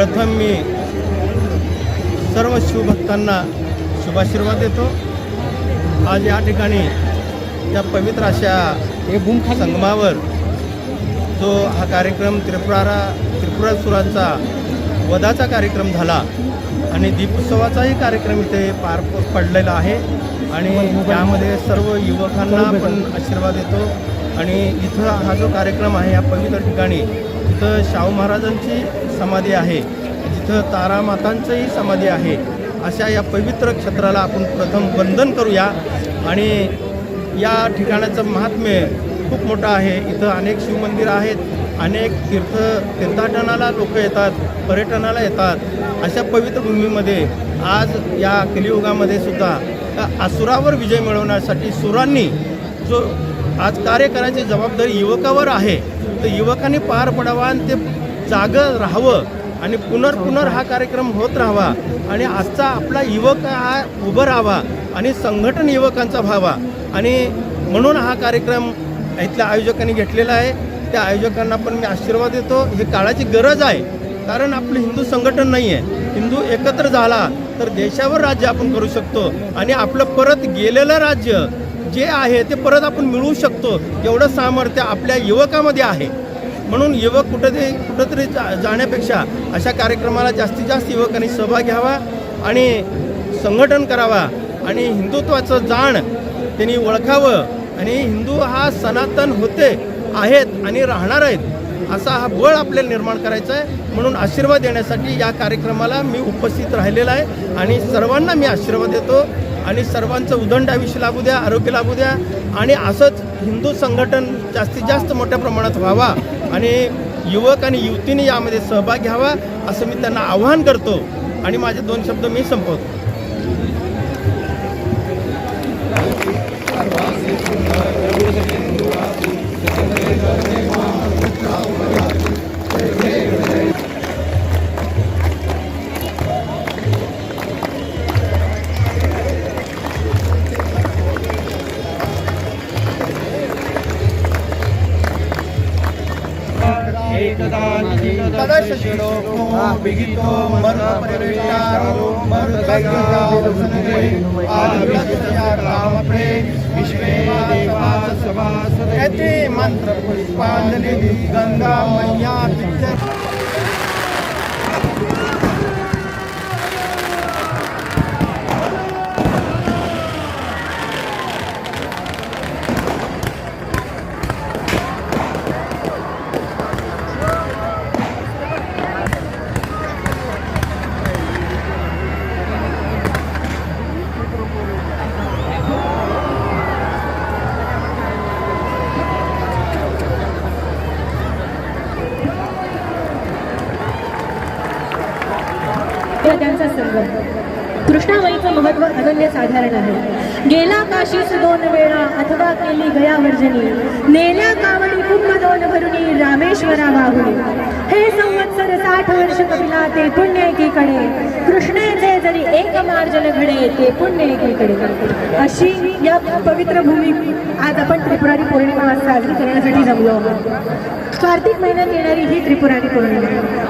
प्रथम मी सर्व शिवभक्तांना शुभाशीर्वाद देतो. आज या ठिकाणी त्या पवित्र अशा संगमावर जो हा कार्यक्रम त्रिपुरारा त्रिपुरासुरांचा वधाचा कार्यक्रम झाला आणि दीपोत्सवाचाही कार्यक्रम इथे पार पडलेला आहे आणि त्यामध्ये सर्व युवकांना आपण आशीर्वाद देतो. आणि इथं हा जो कार्यक्रम आहे या पवित्र ठिकाणी जिथं शाहू महाराजांची समाधी आहे. जिथं तारामातांचंही समाधी आहे. अशा या पवित्र क्षेत्राला आपण प्रथम वंदन करूया. आणि या ठिकाणाचं महात्म्य खूप मोठं आहे. इथं अनेक शिवमंदिर आहेत. अनेक तीर्थ तीर्थाटनाला लोक येतात पर्यटनाला येतात. अशा पवित्र भूमीमध्ये आज या कलियुगामध्ये सुद्धा त्या असुरावर विजय मिळवण्यासाठी सुरांनी जो आज कार्य करायची जबाबदारी युवकावर आहे तर युवकांनी पार पडावा आणि ते जागं राहावं आणि पुनर्पुनर हा कार्यक्रम होत राहावा. आणि आजचा आपला युवक हा उभं राहावा आणि संघटन युवकांचा व्हावा. आणि म्हणून हा कार्यक्रम इथल्या आयोजकांनी घेतलेला आहे. त्या आयोजकांना पण मी आशीर्वाद देतो. हे काळाची गरज आहे. कारण आपलं हिंदू संघटन नाही आहे हिंदू एकत्र झाला तर देशावर राज्य आपण करू शकतो. आणि आपलं परत गेलेलं राज्य जे आहे ते परत आपण मिळवू शकतो. एवढं सामर्थ्य आपल्या युवकामध्ये आहे. म्हणून युवक कुठेतरी कुठंतरी जा जाण्यापेक्षा अशा कार्यक्रमाला जास्तीत जास्त युवकांनी सहभाग घ्यावा आणि संघटन करावा आणि हिंदुत्वाचं जाण त्यांनी ओळखावं आणि हिंदू हा सनातन होते आहेत आणि राहणार आहेत असा हा बळ आपल्याला निर्माण करायचा आहे. म्हणून आशीर्वाद देण्यासाठी या कार्यक्रमाला मी उपस्थित राहिलेला आहे आणि सर्वांना मी आशीर्वाद देतो. आणि सर्वांचं उदंड आयुष्य लागू द्या आरोग्य लागू द्या आणि असंच हिंदू संघटन जास्तीत जास्त मोठ्या प्रमाणात व्हावा आणि युवक आणि युवतीने यामध्ये सहभाग घ्यावा असं मी त्यांना आवाहन करतो. आणि माझे दोन शब्द मी संपवतो. मंत्र पुष्पांजलि गंगा मैया पिक्चर त्यांचा संगम. कृष्णाबाईचं महत्त्व अनन्य साधारण आहे. गेला काशीस दोन वेळा अथवा केली गया वर्जनी नेल्या कावडी कुंभ दोन भरुनी रामेश्वरा वाहुनी हे संवत्सर साठ वर्ष कपिला ते पुण्य एकीकडे. कृष्णेचे जरी एक मार्जन घडे ते पुण्य एकीकडे. अशी या पवित्र भूमी आज आपण त्रिपुरारी पौर्णिमा साजरी करण्यासाठी जमलो आहोत. कार्तिक महिन्यात येणारी ही त्रिपुरारी पौर्णिमा.